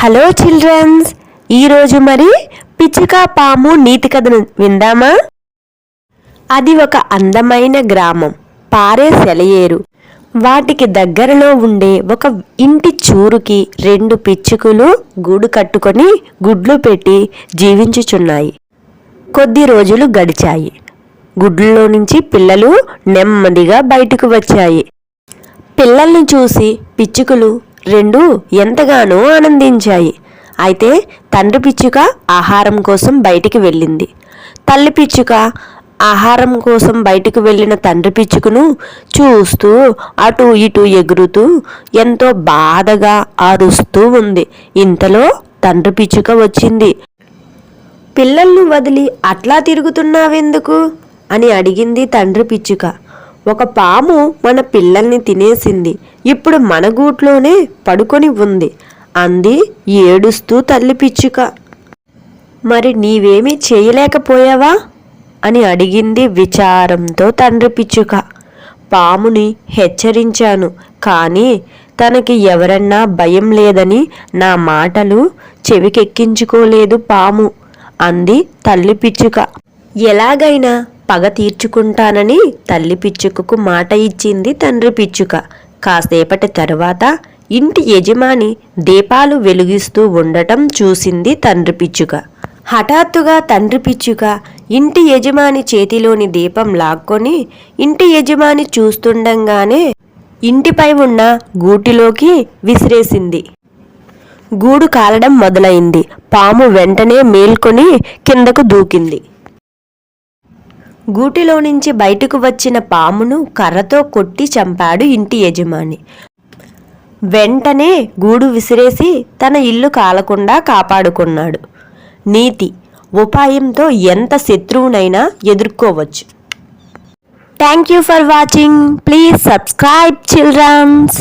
Hello children's ఈరోజు మరి పిచ్చుక పాము నీతి కథను విందామా? అది ఒక అందమైన గ్రామం పారే సెలయేరు. వాటికి దగ్గరలో ఉండే ఒక ఇంటి చూరుకి రెండు పిచ్చుకలు గూడు కట్టుకొని గుడ్లు పెట్టి జీవించుచున్నాయి. కొద్ది రోజులు గడిచాయి. గుడ్లలో నుంచి పిల్లలు నెమ్మదిగా బయటకు వచ్చాయి. పిల్లల్ని చూసి పిచ్చుకలు రెండు ఎంతగానో ఆనందించాయి. అయితే తండ్రి పిచ్చుక ఆహారం కోసం బయటికి వెళ్ళింది. తల్లి పిచ్చుక ఆహారం కోసం బయటికి వెళ్ళిన తండ్రి పిచ్చుకను చూస్తూ అటు ఇటు ఎగురుతూ ఎంతో బాధగా అరుస్తూ ఉంది. ఇంతలో తండ్రి పిచ్చుక వచ్చింది. పిల్లల్ని వదిలి అట్లా తిరుగుతున్నావెందుకు? అని అడిగింది తండ్రి పిచ్చుక. ఒక పాము మన పిల్లల్ని తినేసింది. ఇప్పుడు మన గూట్లోనే పడుకొని ఉంది. అంది ఏడుస్తూ తల్లి పిచ్చుక. మరి నీవేమీ చేయలేకపోయావా? అని అడిగింది విచారంతో తండ్రి పిచ్చుక. పాముని హెచ్చరించాను. కానీ తనకి ఎవరన్నా భయం లేదని నా మాటలు చెవికెక్కించుకోలేదు పాము అంది తల్లి పిచ్చుక. ఎలాగైనా పగ తీర్చుకుంటానని తల్లి పిచ్చుకకు మాట ఇచ్చింది తండ్రి పిచ్చుక. కాసేపటి తరువాత ఇంటి యజమాని దీపాలు వెలిగిస్తూ ఉండటం చూసింది తండ్రి పిచ్చుక. హఠాత్తుగా తండ్రి పిచ్చుక ఇంటి యజమాని చేతిలోని దీపం లాక్కొని ఇంటి యజమాని చూస్తుండగానే ఇంటిపై ఉన్న గూటిలోకి విసిరేసింది. గూడు కాలడం మొదలైంది. పాము వెంటనే మేల్కొని కిందకు దూకింది. గూటిలో నుంచి బయటకు వచ్చిన పామును కర్రతో కొట్టి చంపాడు ఇంటి యజమాని. వెంటనే గూడు విసిరేసి తన ఇల్లు కాలకుండా కాపాడుకున్నాడు. నీతి ఉపాయంతో ఎంత శత్రువునైనా ఎదుర్కోవచ్చు. Thank you for watching. Please subscribe children's.